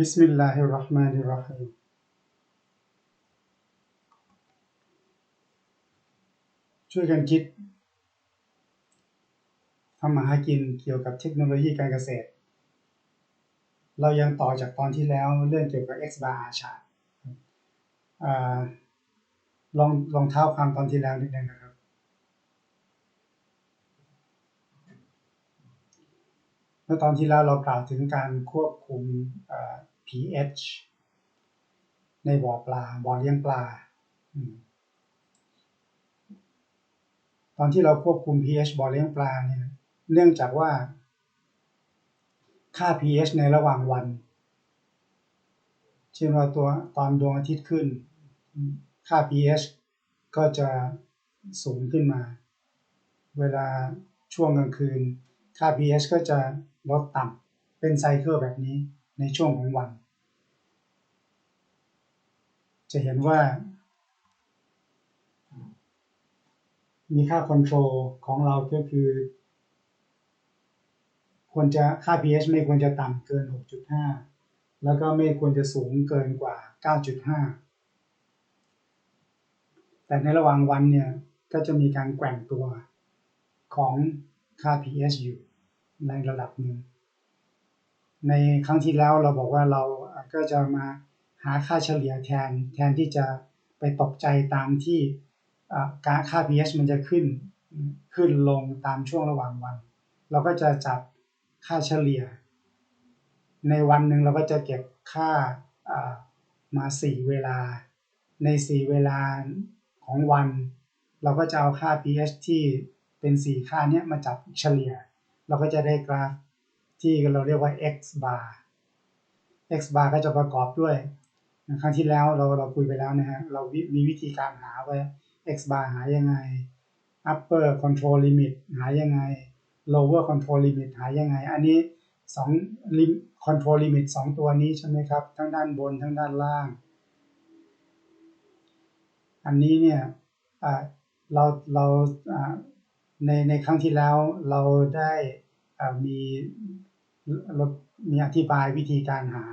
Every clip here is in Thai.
بسم الله الرحمن الرحيم ช่วยกันคิดทำมาหากินเกี่ยวกับเทคโนโลยีการเกษตร เรายังต่อจากตอนที่แล้วเรื่องเกี่ยวกับ X bar R chart อ่าลองลองเท้าความตอนที่แล้วนิดนึงนะครับ ับ เมื่อตอนที่แล้วเรากล่าวถึงการควบคุม pH ในบ่อปลาบ่อเลี้ยงปลาอตอนที่เราควบคุม pH บ่อเลี้ยงปลาเนี่ยเนื่องจากว่า ค่า pH ในระหว่างวัน เช่นว่าตัวตอนดวงอาทิตย์ขึ้น ค่า pH ก็จะสูงขึ้นมา เวลาช่วงกลางคืน ค่า pH ก็จะ ลดต่ำเป็นไซเคิลแบบนี้ในช่วงของวัน จะเห็นว่า มีค่าคอนโทรลของเราก็คือควรจะค่า pH ไม่ควรจะต่ำเกิน 6.5 แล้วก็ไม่ควรจะสูงเกินกว่า 9.5 แต่ในระหว่างวันเนี่ย ก็จะมีการแกว่งตัวของค่า pH อยู่ ในระดับหนึ่ง ในครั้งที่แล้วเราบอกว่าเราก็จะมาหาค่าเฉลี่ยแทนแทนที่จะไปตกใจตามที่การค่า pH มันจะขึ้นขึ้นลงตามช่วงระหว่างวัน เราก็จะจับค่าเฉลี่ย ในวันหนึ่งเราก็จะเก็บค่ามา 4 เวลา ใน 4 เวลาของวัน เราก็จะเอาค่า pH ที่เป็น 4 ค่านี้มาจับเฉลี่ย เราก็จะได้กราฟที่เราเรียกว่า x bar x bar ก็จะประกอบด้วย ครั้งที่แล้วเราเราคุยไปแล้วนะฮะ เรามีวิธีการหาว่า x bar หายังไง upper control limit หายังไง lower control limit หายังไง อันนี้2 control limit 2ตัวนี้ใช่ไหมครับ ทั้งด้านบนทั้งด้านล่าง อันนี้เนี่ยเราเรา ในในครั้งที่แล้วเราได้มีมีอธิบายวิธีการหา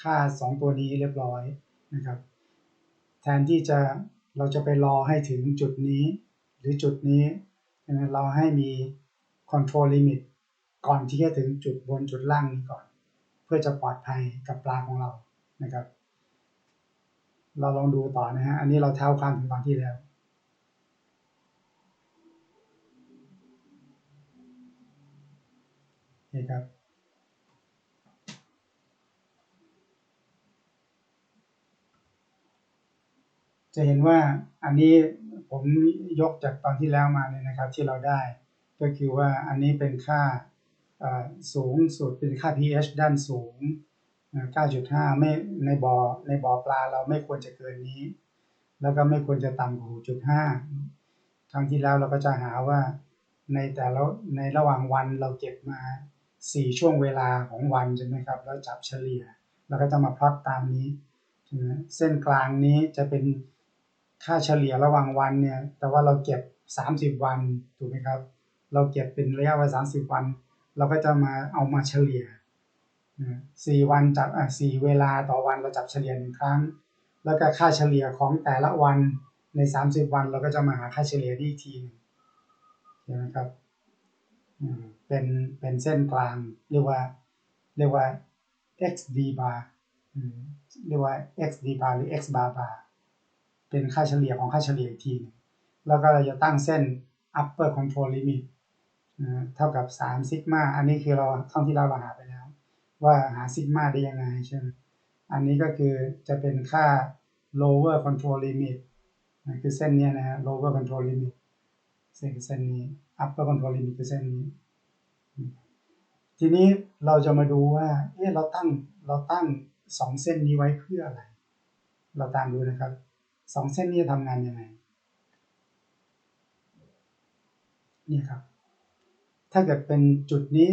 ค่า 2 ตัวนี้เรียบร้อยนะครับ แทนที่จะเราจะไปรอให้ถึงจุดนี้ หรือจุดนี้เราให้มี control limit ก่อนที่จะถึงจุดบนจุดล่างนี้ก่อน เพื่อจะปลอดภัยกับปลาของเรานะครับ เราลองดูต่อนะฮะอันนี้เราเท้าความถึงตอนที่แล้ว นี่ครับ จะเห็นว่าอันนี้ผมยกจากตอนที่แล้วมาเลยนะครับที่เราได้ ก็คือว่าอันนี้เป็นค่าสูงสุดเป็นค่า pH ด้านสูง 9.5 ไม่ในบ่อในบ่อปลาเราไม่ควรจะเกินนี้ แล้วก็ไม่ควรจะต่ำกว่า6.5 ครั้งที่แล้วเราก็จะหาว่าในแต่ละในระหว่างวันเราเก็บมา 4ช่วงเวลาของวันใช่ไหมครับ แล้วจับเฉลี่ย แล้วก็จะมาพลอตตามนี้เส้นกลางนี้จะเป็นค่าเฉลี่ยระหว่างวันเนี่ย แต่ว่าเราเก็บ 30 วันถูกไหมครับ เราเก็บเป็นระยะเวลา30 วัน เราก็จะมาเอามาเฉลี่ยสี่วันจับอะสี่เวลาต่อวันเราจับเฉลี่ยหนึ่งครั้ง แล้วก็ค่าเฉลี่ยของแต่ละวันใน 30 วัน เราก็จะมาหาค่าเฉลี่ยที่ทีนึงนไหมครับ เป็นเป็นเส้นกลางเรียกว่าเรียกว่า xd bar เรียกว่า xd bar หรือ x bar bar เป็นค่าเฉลี่ยของค่าเฉลี่ยอีกทีนึงแล้วก็เราจะตั้งเส้น upper control limit เท่ากับ3ซิกมาอันนี้คือเราท่องที่เราหาไปแล้ว ว่าหาซิกมาได้ยังไงใช่ไหมอันนี้ก็คือจะเป็นค่า lower control limit คือเส้นนี้นะฮะ lower control limit เส้นเส้นนี้ upper control limit คือเส้นนี้ ทีนี้เราจะมาดูว่า เอ๊ะเราตั้งเราตั้งสองเส้นนี้ไว้เพื่ออะไร เราตามดูนะครับสองเส้นนี้ทำงานยังไงนี่ครับ ถ้าเกิดเป็นจุดนี้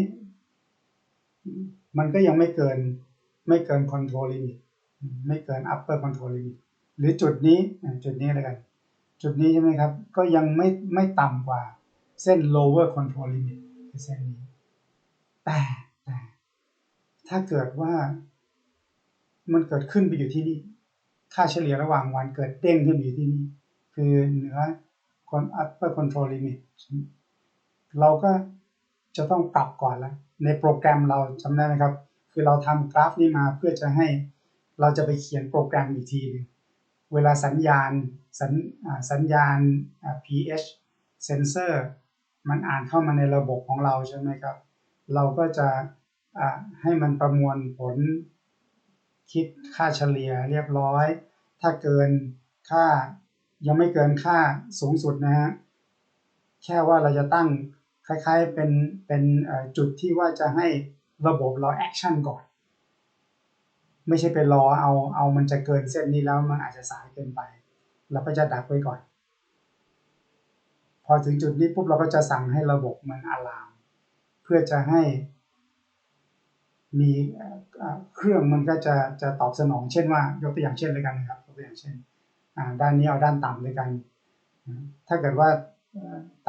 มันก็ยังไม่เกินไม่เกิน control limit ไม่เกิน upper control limit หรือจุดนี้จุดนี้เลยกัน จุดนี้ใช่ไหมครับ ก็ยังไม่ไม่ต่ำกว่า เส้น lower control limit คือเส้นนี้ แต่แต่ ถ้าเกิดว่า มันเกิดขึ้นไปอยู่ที่นี่ ค่าเฉลี่ยระหว่างวันเกิดเด้งขึ้นอยู่ที่นี่ คือเหนือ upper control limit เราก็จะต้องปรับก่อนแล้ว ในโปรแกรมเราจำได้ไหมครับ คือเราทำกราฟนี้มาเพื่อจะให้เราจะไปเขียนโปรแกรมอีกทีนึงเวลาสัญญาณสัญสัญญาณ pH sensor มันอ่านเข้ามาในระบบของเราใช่ไหมครับ เราก็จะให้มันประมวลผลคิดค่าเฉลี่ยเรียบร้อย ถ้าเกินค่ายังไม่เกินค่าสูงสุดนะฮะแค่ว่าเราจะตั้งคล้ายๆเป็นเป็นจุดที่ว่าจะให้ระบบเราแอคชั่นก่อน ไม่ใช่ไปรอเอาเอามันจะเกินเส้นนี้แล้วมันอาจจะสายเกินไป เราก็จะดักไว้ก่อน พอถึงจุดนี้ปุ๊บเราก็จะสั่งให้ระบบมันอะลาม เพื่อจะให้มีเครื่องมันก็จะจะตอบสนองเช่นว่ายกตัวอย่างเช่นเลยกันนะครับยกตัวอย่างเช่นด้านนี้เอาด้านต่ำเลยกัน ถ้าเกิดว่า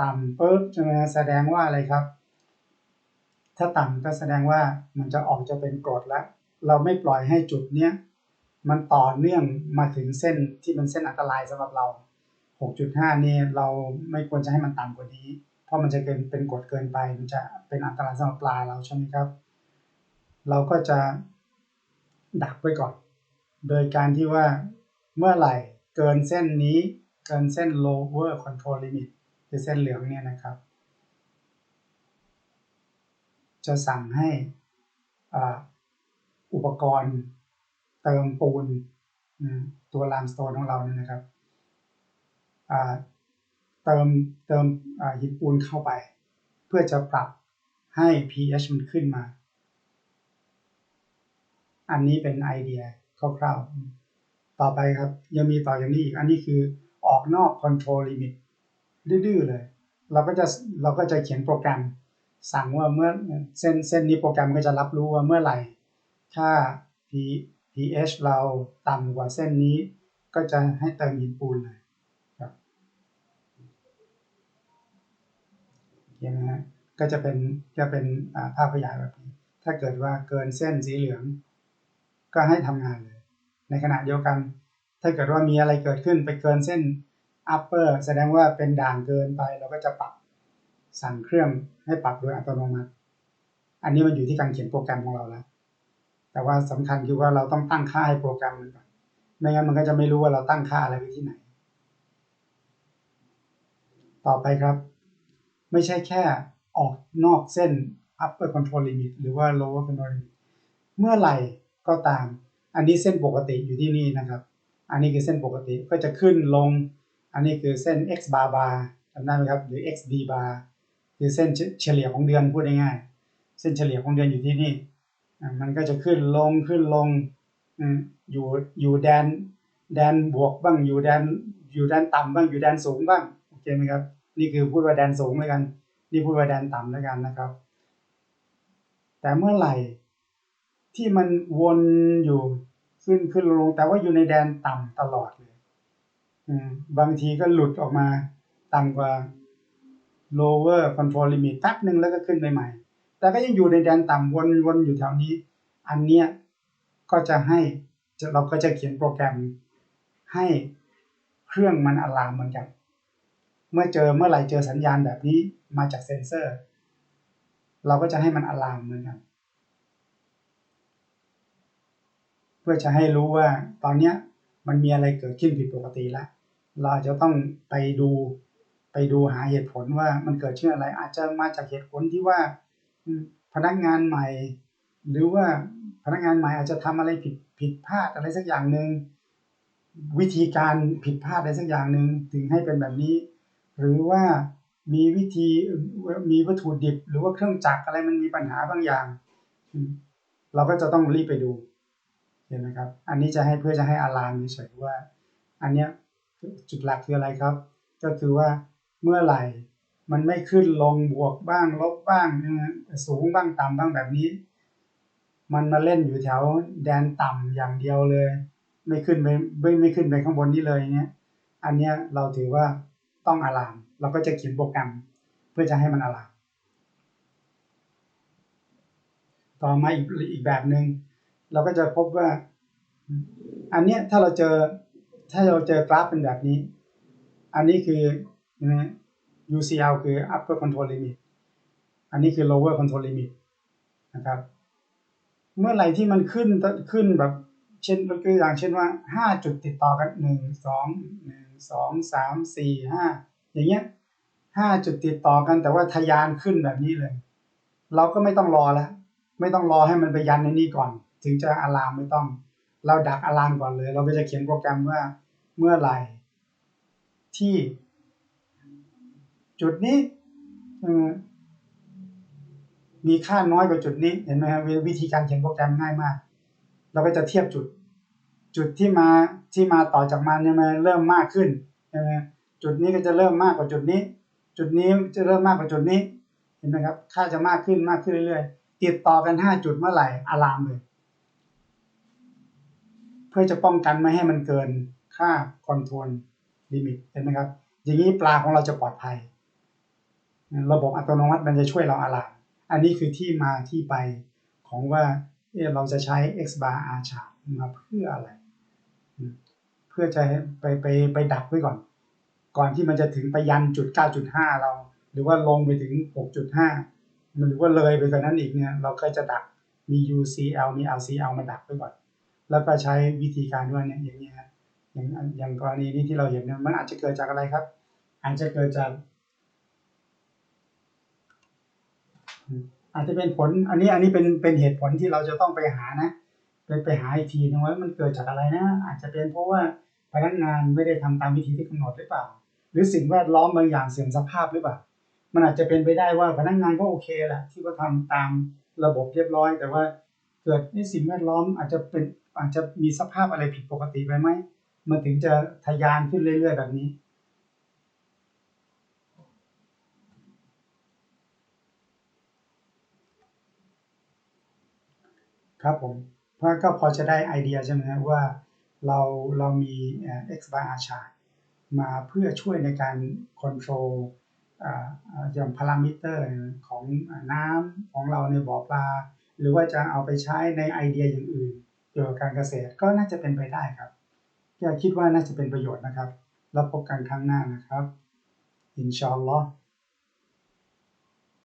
ต่ำปุ๊บใช่ไหมแสดงว่าอะไรครับ ถ้าต่ำก็แสดงว่ามันจะออกจะเป็นกรดแล้ว เราไม่ปล่อยให้จุดเนี้ยมันต่อเนื่องมาถึงเส้นที่เป็นเส้นอันตรายสำหรับเรา 6.5 นี่เราไม่ควรจะให้มันต่ำกว่านี้ เพราะมันจะเกินเป็นกดเกินไป มันจะเป็นอันตรายสำหรับปลาเราใช่ไหมครับ เราก็จะดักไว้ก่อน โดยการที่ว่าเมื่อไหร่เกินเส้นนี้เกินเส้น lower control limit คือเส้นเหลืองเนี่ยนะครับ จะสั่งให้อุปกรณ์เติมปูนตัวลามสโตนของเราเนี่ยนะครับ เติมเติมหินปูนเข้าไป เพื่อจะปรับให้ pH มันขึ้นมา อันนี้เป็นไอเดียคร่าวๆ ต่อไปครับยังมีต่ออย่างนี้อีก อันนี้คือออกนอก control limit ดื้อๆเลย เราก็จะเราก็จะเขียนโปรแกรม สั่งว่าเมื่อเส้นเส้นนี้โปรแกรมก็จะรับรู้ว่าเมื่อไหร่ถ้า pH เราต่ำกว่าเส้นนี้ ก็จะให้เติมหินปูนเลยครับ เห็นไหมฮะก็จะเป็นจะเป็นภาพขยายแบบนี้ ถ้าเกิดว่าเกินเส้นสีเหลือง ก็ให้ทำงานเลย ในขณะเดียวกัน ถ้าเกิดว่ามีอะไรเกิดขึ้นไปเกินเส้น upper แสดงว่าเป็นด่างเกินไปเราก็จะปรับสั่งเครื่องให้ปรับโดยอัตโนมัติ อันนี้มันอยู่ที่การเขียนโปรแกรมของเราแล้ว แต่ว่าสำคัญคือว่าเราต้องตั้งค่าให้โปรแกรมมันก่อน ไม่งั้นมันก็จะไม่รู้ว่าเราตั้งค่าอะไรไว้ที่ไหน ต่อไปครับ ไม่ใช่แค่ออกนอกเส้น upper control limit หรือว่า lower control limit เมื่อไหร่ก็ตาม อันนี้เส้นปกติอยู่ที่นี่นะครับ อันนี้คือเส้นปกติก็จะขึ้นลง อันนี้คือเส้น x bar bar จำได้ไหมครับหรือ xd bar คือเส้นเฉลี่ยของเดือนพูดง่ายๆเส้นเฉลี่ยของเดือนอยู่ที่นี่ มันก็จะขึ้นลงขึ้นลงอยู่อยู่แดนแดนบวกบ้างอยู่แดนอยู่แดนต่ำบ้างอยู่แดนสูงบ้างโอเคไหมครับ นี่คือพูดว่าแดนสูงแล้วกัน นี่พูดว่าแดนต่ำแล้วกันนะครับ แต่เมื่อไหร่ที่มันวนอยู่ขึ้นขึ้นลงแต่ว่าอยู่ในแดนต่ำตลอดเลยบางทีก็หลุดออกมาต่ำกว่า lower control limit แป๊บหนึ่งแล้วก็ขึ้นไปใหม่ แต่ก็ยังอยู่ในแดนต่ำวนวนอยู่แถวนี้ อันเนี้ยก็จะให้เราก็จะเขียนโปรแกรมให้เครื่องมันอะลามเหมือนกัน เมื่อเจอเมื่อไหร่เจอสัญญาณแบบนี้มาจากเซนเซอร์ เราก็จะให้มันอะลามเหมือนกันเพื่อจะให้รู้ว่าตอนเนี้ยมันมีอะไรเกิดขึ้นผิดปกติแล้วเราจะต้องไปดูไปดูหาเหตุผลว่ามันเกิดชื่ออะไร อาจจะมาจากเหตุผลที่ว่าพนักงานใหม่ หรือว่าพนักงานใหม่อาจจะทำอะไรผิดผิดพลาดอะไรสักอย่างหนึ่งวิธีการผิดพลาดอะไรสักอย่างหนึ่งถึงให้เป็นแบบนี้ หรือว่ามีวิธีมีวัตถุดิบ หรือว่าเครื่องจักรอะไรมันมีปัญหาบางอย่าง เราก็จะต้องรีบไปดูเห็นไหมครับ อันนี้จะให้เพื่อจะให้อารามเฉยว่า อันเนี้ยจุดหลักคืออะไรครับ ก็คือว่าเมื่อไหร่มันไม่ขึ้นลงบวกบ้างลบบ้างสูงบ้างต่ำบ้างแบบนี้ มันมาเล่นอยู่แถวแดนต่ำอย่างเดียวเลย ไม่ขึ้นไปไม่ไม่ขึ้นไปข้างบนนี้เลยเนี้ยอันเนี้ยเราถือว่า ต้องอาราม เราก็จะเขียนโปรแกรม เพื่อจะให้มันอาราม ต่อมาอีกอีกแบบหนึ่งเราก็จะพบว่า อันเนี้ยถ้าเราเจอถ้าเราเจอกราฟเป็นแบบนี้ อันนี้คือ UCL คือ upper control limit อันนี้คือ lower control limit นะครับ เมื่อไหร่ที่มันขึ้นขึ้นแบบ เช่นยกตัวอย่างเช่นว่าห้าจุดติดต่อกันหนึ่ง สองสามสี่ห้าอย่างเงี้ยห้าจุดติดต่อกันแต่ว่าทะยานขึ้นแบบนี้เลย เราก็ไม่ต้องรอแล้ว ไม่ต้องรอให้มันไปยันในนี้ก่อน ถึงจะอะลามไม่ต้อง เราดักอะลามก่อนเลย เราก็จะเขียนโปรแกรมว่าเมื่อไหร่ ที่ จุดนี้มีค่าน้อยกว่าจุดนี้เห็นไหมครับวิธีการเขียนโปรแกรมง่ายมาก เราก็จะเทียบจุด จุดที่มาที่มาต่อจากมันเนี่ยมันเริ่มมากขึ้นใช่ไหมจุดนี้ก็จะเริ่มมากกว่าจุดนี้ จุดนี้จะเริ่มมากกว่าจุดนี้เห็นไหมครับค่าจะมากขึ้นมากขึ้นเรื่อยๆ ติดต่อกันห้าจุดเมื่อไหร่อะลามเลย เพื่อจะป้องกันไม่ให้มันเกินค่าคอนโทรลลิมิตเห็นไหมครับ อย่างนี้ปลาของเราจะปลอดภัย ระบบอัตโนมัติมันจะช่วยเราอะลาม อันนี้คือที่มาที่ไปของว่าเเราจะใช้ x bar r chart มาเพื่ออะไร เพื่อจะไปไปไปดักไว้ก่อน ก่อนที่มันจะถึงไปยันจุด 9.5 เรา หรือว่าลงไปถึง 6.5หรือว่าเลยไปกว่านั้นอีกเนี่ยเราก็จะดักมี UCL มี LCL มาดักไว้ก่อน แล้วก็ใช้วิธีการด้วยเนี่ยอย่างนี้ยอย่างอย่างกรณีนี้ที่เราเห็นเนี่ยมันอาจจะเกิดจากอะไรครับ อาจจะเกิดจากอาจจะเป็นผลอันนี้อันนี้เป็นเป็นเหตุผลที่เราจะต้องไปหานะ ไปไปหาอีกทีนึงว่ามันเกิดจากอะไรนะ อาจจะเป็นเพราะว่าพนักงานไม่ได้ทำตามวิธีที่กำหนดหรือเปล่า หรือสิ่งแวดล้อมบางอย่างเสื่อมสภาพหรือเปล่า มันอาจจะเป็นไปได้ว่าพนักงานก็โอเคแหละที่เขาทาตามระบบเรียบร้อย แต่ว่าเกิดในสิ่งแวดล้อมอาจจะเป็นอาจจะมีสภาพอะไรผิดปกติไปไหมมันถึงจะทะยานขึ้นเรื่อยๆแบบนี้ครับผม เพราะก็พอจะได้ไอเดียใช่ไหมครับว่าเราเรามี x bar r chart มาเพื่อช่วยในการคอนโทรลอย่างพารามิเตอร์ของน้ำของเราในบ่อปลา หรือว่าจะเอาไปใช้ในไอเดียอย่างอื่น เกี่ยวกับการเกษตรก็น่าจะเป็นไปได้ครับก็คิดว่าน่าจะเป็นประโยชน์นะครับ แล้วพบกันครั้งหน้านะครับ อินชาอัลลอฮ์